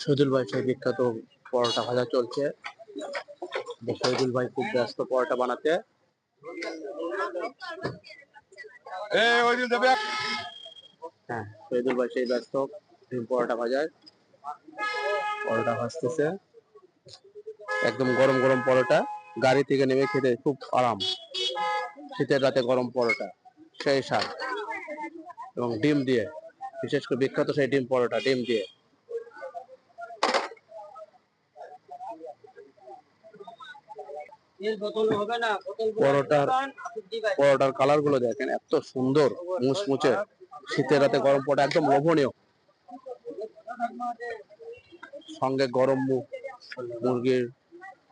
শহীদুল ভাই সেই বিখ্যাত পরোটা ভাজা চলছে। শহীদুল ভাই খুব ব্যস্ত পরোটা বানাতে। হ্যাঁ শহীদুল ভাই সেই ব্যস্ত পরোটা ভাজায়। পরোটা ভাজতেছে। একদম গরম গরম পরোটা। গাড়ি থেকে নেমে খেতে খুব আরাম। শীতের রাতে গরম পরোটা। সেই স্বাদ। এবং ডিম দিয়ে। বিশেষ করে বিখ্যাত সেই ডিম পরোটা, ডিম দিয়ে। পরোটার পরোটার কালারগুলো দেখেন সুন্দর শীতের রাতে গরম একদম লোভনীয়। সঙ্গে গরম মু- মুরগির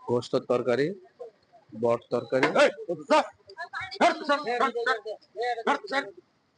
গোস্তর তরকারি, বট তরকারি।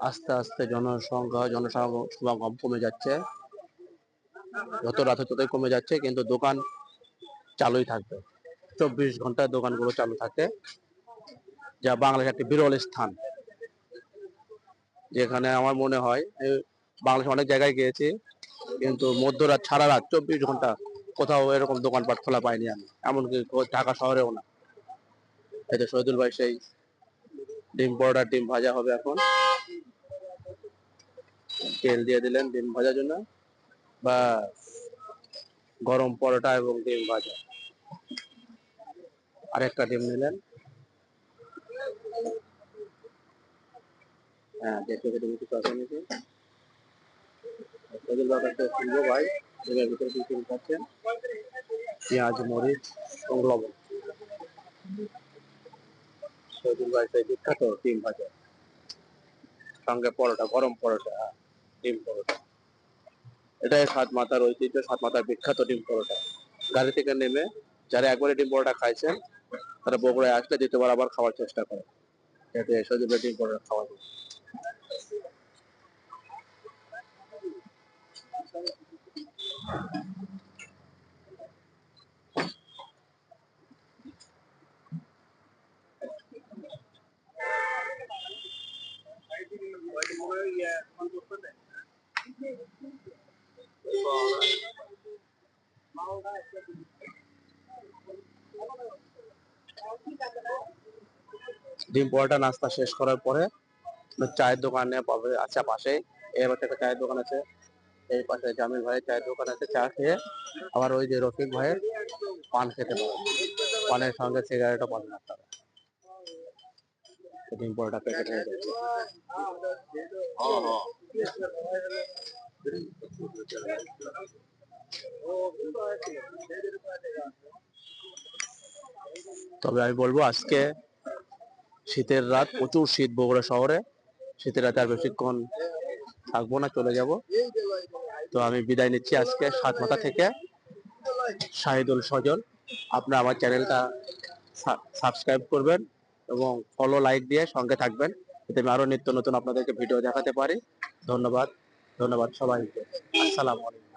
আস্তে আস্তে জনসংখ্যা, জনসমাগম কমে যাচ্ছে। যত রাত ততই কমে যাচ্ছে, কিন্তু দোকান চালুই থাকবে। চব্বিশ ঘন্টায় দোকানগুলো চালু থাকে, যা বাংলাদেশ একটি বিরল স্থান। যেখানে আমার মনে হয় বাংলাদেশে অনেক জায়গায় গিয়েছি, কিন্তু মধ্যরাত সারা রাত চব্বিশ ঘণ্টা কোথাও এরকম দোকানপাট খোলা পাইনি আমি। এমনকি ঢাকা শহরেও না। যে শহীদুল ভাই সেই ডিম পরোটা ডিম ভাজা হবে এখন। তেল দিয়ে দিলেন ডিম ভাজার জন্য। বা গরম পরোটা এবং ডিম ভাজা। আরেকটা ডিম নিলেন। হ্যাঁ দেখতে কিছু ভাই কাছে ডিমের ভিতরে কি কি খাচ্ছেন পেঁয়াজ মরিচ এবং লবণ। শহীদুল ভাই বিখ্যাত ডিম ভাজা। সঙ্গে পরোটা গরম পরোটা হ্যাঁ, ডিম পরোটা। এটাই সাত মাথার ঐতিহ্য, সাত মাথার বিখ্যাত ডিম পরোটা। গাড়ি থেকে নেমে যারা একবারে ডিম পরোটা খাইছেন, তারা বগুড়ায় আসলে দ্বিতীয়বার আবার খাওয়ার চেষ্টা করে। যাতে ডিম পরোটা খাওয়া যায়। ডিম পরোটা নাস্তা শেষ করার পরে চায়ের দোকানে পাবে আচ্ছা পাশে এবার একটা চায়ের দোকান আছে, এই পাশে জামিল ভাইয়ের চায়ের দোকান আছে, চা খেয়ে আবার ওই যে রফিক ভাইয়ের পান খেতে পারে পানের সঙ্গে সিগারেটও আপনারা তো ডিম পরোটা প্যাকেট হয়ে যাচ্ছে তবে আমি বলব আজকে শীতের রাত, প্রচুর শীত বগুড়া শহরে। শীতের রাতে আর বেশিক্ষণ থাকব না, চলে যাব। তো আমি বিদায় নিচ্ছি আজকে সাত মাথা থেকে শাহিদুল সজল। আপনারা আমার চ্যানেলটা সাবস্ক্রাইব করবেন এবং ফলো লাইক দিয়ে সঙ্গে থাকবেন। যাতে আমি আরও নিত্য নতুন আপনাদেরকে ভিডিও দেখাতে পারি। ধন্যবাদ ধন্যবাদ সবাইকে। আসসালামু আলাইকুম।